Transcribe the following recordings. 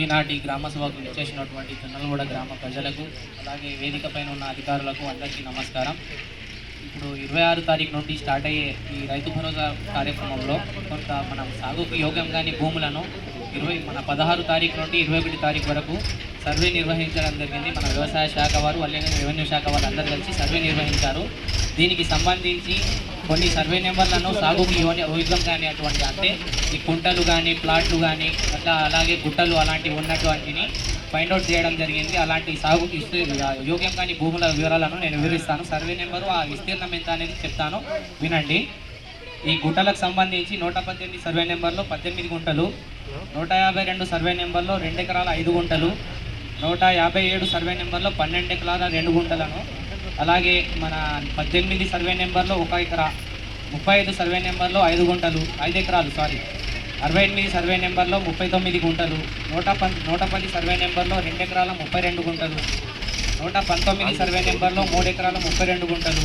ఈనాటి గ్రామ సభకు ఇచ్చేసినటువంటి జొన్నలగూడ గ్రామ ప్రజలకు అలాగే వేదిక పైన ఉన్న అధికారులకు అందరికీ నమస్కారం. ఇప్పుడు ఇరవై ఆరు తారీఖు నుండి స్టార్ట్ అయ్యే ఈ రైతు భరోసా కార్యక్రమంలో కొంత మనం సాగుకు యోగ్యం కాని భూములను ఇరవై మన పదహారు తారీఖు నుండి ఇరవై ఒకటి తారీఖు వరకు సర్వే నిర్వహించడం జరిగింది. మన వ్యవసాయ శాఖ వారు అలాగే రెవెన్యూ శాఖ వారు అందరూ కలిసి సర్వే నిర్వహించారు. దీనికి సంబంధించి కొన్ని సర్వే నెంబర్లను సాగుకు యోని- యోగ్యం కానీ అటువంటి అంటే ఈ కుంటలు కానీ ప్లాట్లు కానీ అట్లా అలాగే గుట్టలు అలాంటివి ఉన్నటువంటిని ఫైండ్ అవుట్ చేయడం జరిగింది. అలాంటి సాగుకు యోగ్యం కాని భూముల వివరాలను నేను వివరిస్తాను. సర్వే నెంబరు ఆ విస్తీర్ణం ఎంత అనేది చెప్తాను. వినండి. ఈ గుట్టలకు సంబంధించి నూట పద్దెనిమిది సర్వే నెంబర్లో పద్దెనిమిది గుంటలు నూట యాభై రెండు సర్వే నెంబర్లో రెండు ఎకరాల ఐదు గుంటలు నూట యాభై ఏడు సర్వే నెంబర్లో పన్నెండు ఎకరాల రెండు గుంటలను అలాగే మన పద్దెనిమిది సర్వే నెంబర్లో ఒక ఎకరా ముప్పై ఐదు సర్వే నెంబర్లో ఐదు గుంటలు ఐదు ఎకరాలు సారీ అరవై ఎనిమిది సర్వే నెంబర్లో ముప్పై తొమ్మిది గుంటలు నూట పం నూట పది సర్వే నెంబర్లో రెండు ఎకరాల ముప్పై రెండు గుంటలు నూట పంతొమ్మిది సర్వే నెంబర్లో మూడు ఎకరాల ముప్పై రెండు గుంటలు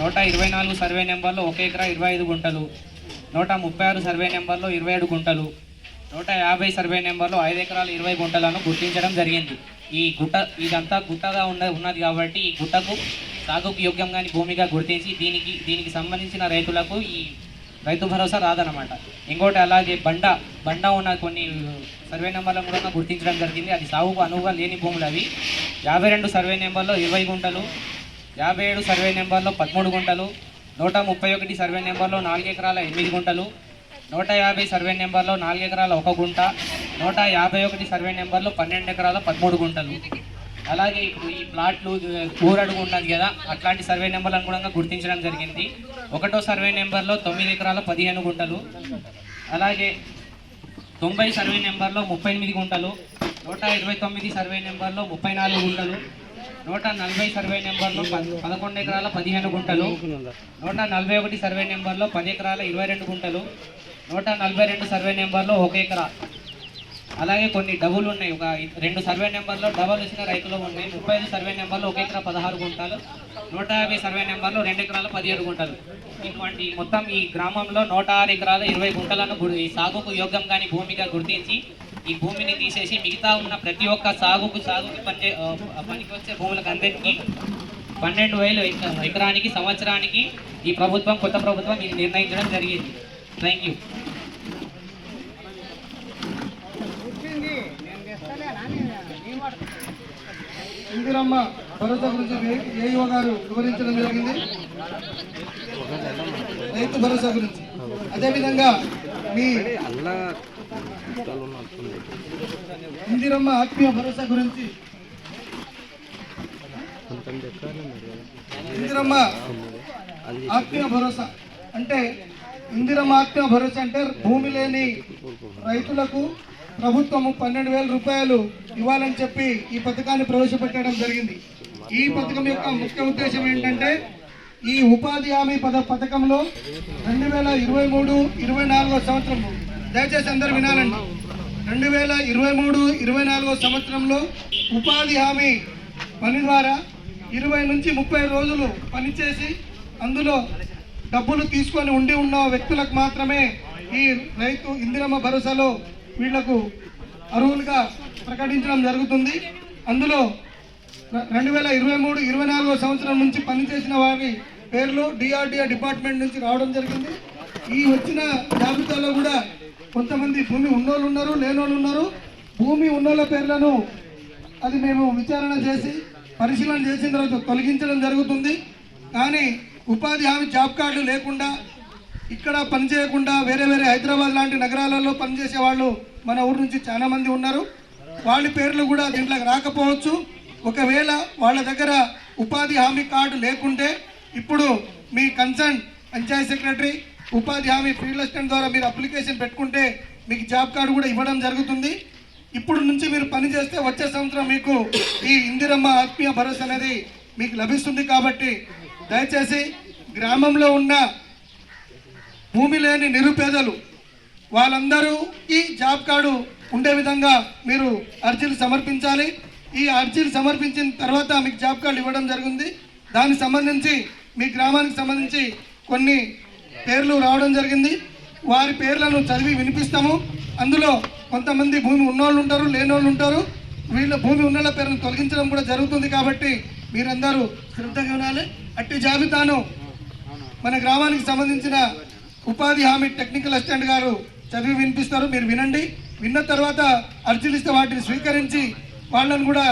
నూట ఇరవై నాలుగు సర్వే నెంబర్లో ఒక ఎకరా ఇరవై ఐదు గుంటలు నూట ముప్పై ఆరు సర్వే నెంబర్లో ఇరవై ఏడు గుంటలు నూట యాభై సర్వే నెంబర్లో ఐదు ఎకరాలు ఇరవై గుంటలను గుర్తించడం జరిగింది. ఈ గుట్ట ఇదంతా గుట్టగా ఉన్న ఉన్నది కాబట్టి ఈ గుట్టకు సాగుకు యోగ్యంగాని భూమిగా గుర్తించి దీనికి దీనికి సంబంధించిన రైతులకు ఈ రైతు భరోసా రాదనమాట ఇంకోటి అలాగే బండ బండ ఉన్న కొన్ని సర్వే నెంబర్లను కూడా గుర్తించడం జరిగింది. అది సాగుకు అనువుగా లేని భూములు అవి. యాభై రెండు సర్వే నెంబర్లో ఇరవై గుంటలు యాభై ఏడు సర్వే నెంబర్లో పదమూడు గుంటలు నూట ముప్పై ఒకటి సర్వే నెంబర్లో నాలుగు ఎకరాల ఎనిమిది గుంటలు నూట యాభై సర్వే నెంబర్లో నాలుగు ఎకరాల ఒక గుంట నూట యాభై ఒకటి సర్వే నెంబర్లో పన్నెండు ఎకరాల పదమూడు గుంటలు. అలాగే ఇప్పుడు ఈ ప్లాట్లు ఊరడుగు ఉన్నది కదా అట్లాంటి సర్వే నెంబర్లను కూడా గుర్తించడం జరిగింది. ఒకటో సర్వే నెంబర్లో తొమ్మిది ఎకరాల పదిహేను గుంటలు. అలాగే తొంభై సర్వే నెంబర్లో ముప్పై ఎనిమిది గుంటలు. నూట ఇరవై తొమ్మిది సర్వే నెంబర్లో ముప్పై నాలుగు గుంటలు. నూట నలభై సర్వే నెంబర్లో ప- పదకొండు ఎకరాల పదిహేను గుంటలు. నూట నలభై ఒకటి సర్వే నెంబర్లో పది ఎకరాల ఇరవై రెండు గుంటలు. నూట నలభై రెండు సర్వే నెంబర్లో ఒక ఎకరా. అలాగే కొన్ని డబుల్ ఉన్నాయి. ఒక రెండు సర్వే నెంబర్లో డబల్ వచ్చిన రైతులు ఉన్నాయి. ముప్పై ఐదు సర్వే నెంబర్లో ఒక ఎకరా పదహారు గుంటలు నూట యాభై సర్వే నెంబర్లో రెండు ఎకరాలు పదిహేడు గుంటలు. ఇటువంటి మొత్తం ఈ గ్రామంలో నూట ఆరు ఎకరాలు ఇరవై గుంటలను ఈ సాగుకు యోగ్యం కాని భూమిగా గుర్తించి ఈ భూమిని తీసేసి మిగతా ఉన్న ప్రతి ఒక్క సాగుకు సాగుకు పనిచే పనికి వచ్చే భూములకు అందరికీ పన్నెండు వేలు ఎకరానికి సంవత్సరానికి ఈ ప్రభుత్వం కొత్త ప్రభుత్వం ఇది నిర్ణయించడం జరిగింది. Thank you. ఇందిరమ్మ భరోసా గురించి ఏఈఓ గారు వివరించడం జరిగింది? రైతు భరోసా గురించి. అదేవిధంగా మీ ఇందిరమ్మ ఆత్మీయ భరోసా గురించి. ఇందిరమ్మ ఆత్మీయ భరోసా అంటే ఇందిరమ్మ ఆత్మీయ భరోసా అంటే భూమి లేని రైతులకు ప్రభుత్వము పన్నెండు వేల రూపాయలు ఇవ్వాలని చెప్పి ఈ పథకాన్ని ప్రవేశపెట్టడం జరిగింది. ఈ పథకం యొక్క ముఖ్య ఉద్దేశం ఏంటంటే ఈ ఉపాధి హామీ పద పథకంలో రెండు వేల ఇరవై మూడు ఇరవై నాలుగో సంవత్సరం దయచేసి అందరు వినాలండి. రెండు వేల ఇరవై మూడు ఇరవై నాలుగో సంవత్సరంలో ఉపాధి హామీ పని ద్వారా ఇరవై నుంచి ముప్పై రోజులు పనిచేసి అందులో డబ్బులు తీసుకొని ఉండి ఉన్న వ్యక్తులకు మాత్రమే ఈ రైతు ఇందిరమ్మ భరోసాలో వీళ్ళకు అర్హులుగా ప్రకటించడం జరుగుతుంది. అందులో రెండు వేల ఇరవై మూడు ఇరవై నాలుగో సంవత్సరం నుంచి పనిచేసిన వారి పేర్లు డిఆర్డిఏ డిపార్ట్మెంట్ నుంచి రావడం జరిగింది. ఈ వచ్చిన జాబితాలో కూడా కొంతమంది భూమి ఉన్నోళ్ళు ఉన్నారు లేనోళ్ళు ఉన్నారు. భూమి ఉన్నోళ్ళ పేర్లను అది మేము విచారణ చేసి పరిశీలన చేసిన తర్వాత తొలగించడం జరుగుతుంది. కానీ ఉపాధి హామీ జాబ్ కార్డు లేకుండా ఇక్కడ పనిచేయకుండా వేరే వేరే హైదరాబాద్ లాంటి నగరాలలో పనిచేసే వాళ్ళు మన ఊరు నుంచి చాలా మంది ఉన్నారు. వాళ్ళ పేర్లు కూడా దీంట్లోకి రాకపోవచ్చు. ఒకవేళ వాళ్ళ దగ్గర ఉపాధి హామీ కార్డు లేకుంటే ఇప్పుడు మీ కన్సర్న్ పంచాయత్ సెక్రటరీ ఉపాధి హామీ ఫీల్డ్ అసిస్టెంట్ ద్వారా మీరు అప్లికేషన్ పెట్టుకుంటే మీకు జాబ్ కార్డు కూడా ఇవ్వడం జరుగుతుంది. ఇప్పుడు నుంచి మీరు పని చేస్తే వచ్చే సంవత్సరం మీకు ఈ ఇందిరమ్మ ఆత్మీయ భరోసా అనేది మీకు లభిస్తుంది కాబట్టి దయచేసి గ్రామంలో ఉన్న భూమి లేని నిరుపేదలు వాళ్ళందరూ ఈ జాబ్ కార్డు ఉండే విధంగా మీరు అర్జీలు సమర్పించాలి. ఈ అర్జీలు సమర్పించిన తర్వాత మీకు జాబ్ కార్డు ఇవ్వడం జరిగింది. దానికి సంబంధించి మీ గ్రామానికి సంబంధించి కొన్ని పేర్లు రావడం జరిగింది. వారి పేర్లను చదివి వినిపిస్తాము. అందులో కొంతమంది భూమి ఉన్నోళ్ళు ఉంటారు లేనోళ్ళు ఉంటారు. వీళ్ళ భూమి ఉన్నోళ్ళ పేరును తొలగించడం కూడా జరుగుతుంది కాబట్టి మీరందరూ శ్రద్ధగా ఉండాలి. అట్టి జాబితాను మన గ్రామానికి సంబంధించిన ఉపాధి హామీ టెక్నికల్ అసిస్టెంట్ గారు చదివి వినిపిస్తారు మీరు వినండి. విన్న తర్వాత అర్జీలు ఇస్తే వాటిని స్వీకరించి వాళ్ళని కూడా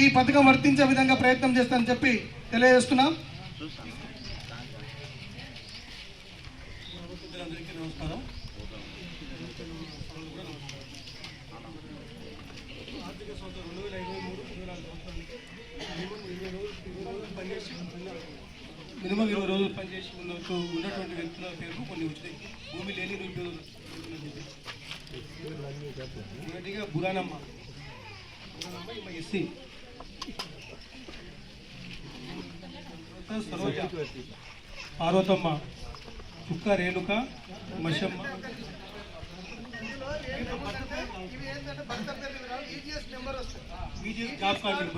ఈ పథకం వర్తించే విధంగా ప్రయత్నం చేస్తానని చెప్పి తెలియజేస్తున్నాం. నమస్కారం ఆర్థిక సంవత్సరం రెండు వేల ఇరవై మూడు ఇరవై నాలుగు సంవత్సరానికి ఇరవై రోజులు ఇరవై రోజులు పనిచేసి మినిమం ఇరవై రోజులు పనిచేసి ఉన్న ఉన్నటువంటి వ్యక్తుల పేర్లు కొన్ని వచ్చినాయి. భూమి లేని నిరుపేదలు మొదటిగా బురానమ్మ. బురానమ్మ ఈమె ఎస్సీ. సరోజ. పార్వతమ్మ. చుక్క రేణుక మషమ్మ. ఇవి ఏంటంటే భర్త పేరు వివరాలు ఈజీఎస్ నెంబర్ వస్తుంది బీజేపీ జాబ్ కార్డు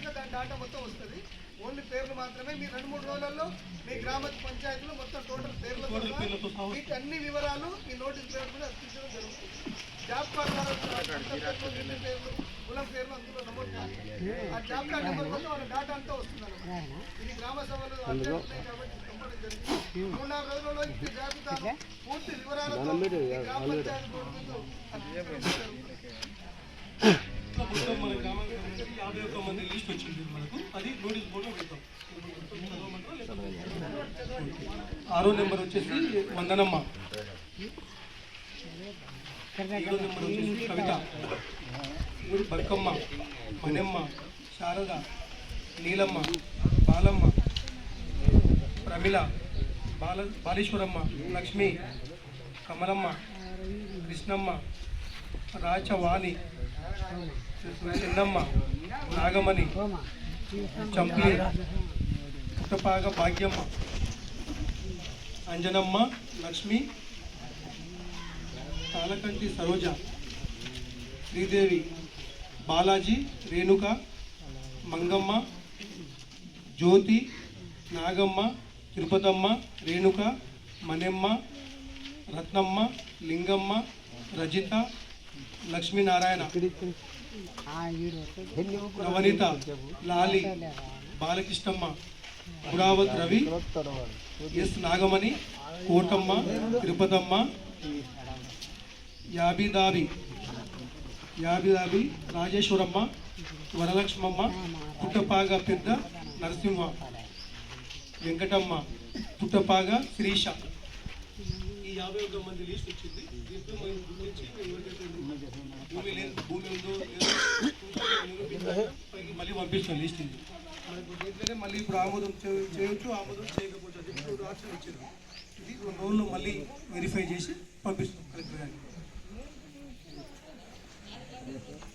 గా దాని డాటా మొత్తం వస్తుంది ఓన్లీ పేర్లు మాత్రమే మీ రెండు మూడు రోజులలో మీ గ్రామ పంచాయతీలో మొత్తం టోటల్ పేర్లు మీకు అన్ని వివరాలు ఈ నోటీస్ పేరు మీద అర్పించడం జరుగుతుంది. జాబ్ కార్డ్ పేర్లు? కులం పేర్లు అందులో నమోదు కాదు. ఆ జాబ్ కార్డ్ నెంబర్ వల్ల వాళ్ళ డాటా అంతా వస్తుంది అన్నమాట. ఇది గ్రామ సభలు అన్నీ ఉన్నాయి కాబట్టి పంపడం జరిగింది మూడు నాలుగు రోజులలో ఈ జాబితాను పూర్తి వివరాలతో ఈ గ్రామ పంచాయతీ బోర్డు ముందు అర్పించడం జరుగుతుంది. మొత్తం మన గ్రామానికి సంబంధించి యాభై ఒక్క మంది లిస్ట్ వచ్చింది మనకు అది నోటీస్ బోర్డులో పెడతాం ఆరో నెంబర్ వచ్చేసి వందనమ్మ ఏడో నెంబర్ వచ్చేసి కవిత ఊరి బతుకమ్మ మనెమ్మ శారద నీలమ్మ బాలమ్మ ప్రమిళ బాల బాలేశ్వరమ్మ లక్ష్మి కమలమ్మ కృష్ణమ్మ రాచవాణి చిన్నమ్మ నాగమణి చంపి పుట్టపాగ భాగ్యమ్మ అంజనమ్మ లక్ష్మి తాలకంటి సరోజ. శ్రీదేవి బాలాజీ రేణుక మంగమ్మ జ్యోతి నాగమ్మ తిరుపతమ్మ రేణుక మణెమ్మ రత్నమ్మ లింగమ్మ రజిత లక్ష్మీనారాయణ నవనీత లాలి బాలకృష్ణమ్మ గురావత్ రవి ఎస్ నాగమణి కోటమ్మ తిరుపతమ్మ యాబిదాబి. యాబిదాబి రాజేశ్వరమ్మ వరలక్ష్మమ్మ పుట్టపాగ పెద్ద నరసింహ వెంకటమ్మ పుట్టపాగ శ్రీష. ఈ యాభై ఒక్క మంది లిస్ట్ వచ్చింది. దీంట్లో మనం గుర్తించి భూమి లేదు భూమి ఉందో పైకి మళ్ళీ పంపిస్తాం లిస్ట్ ఇది మనకు దీంట్లోనే మళ్ళీ ఇప్పుడు ఆమోదం చేయొచ్చు ఆమోదం చేయకపోవచ్చు అది ఇప్పుడు ఆప్షన్ ఇది రెండు రోజుల్లో మళ్ళీ వెరిఫై చేసి పంపిస్తాం కలెక్టర్ గారికి. Gracias.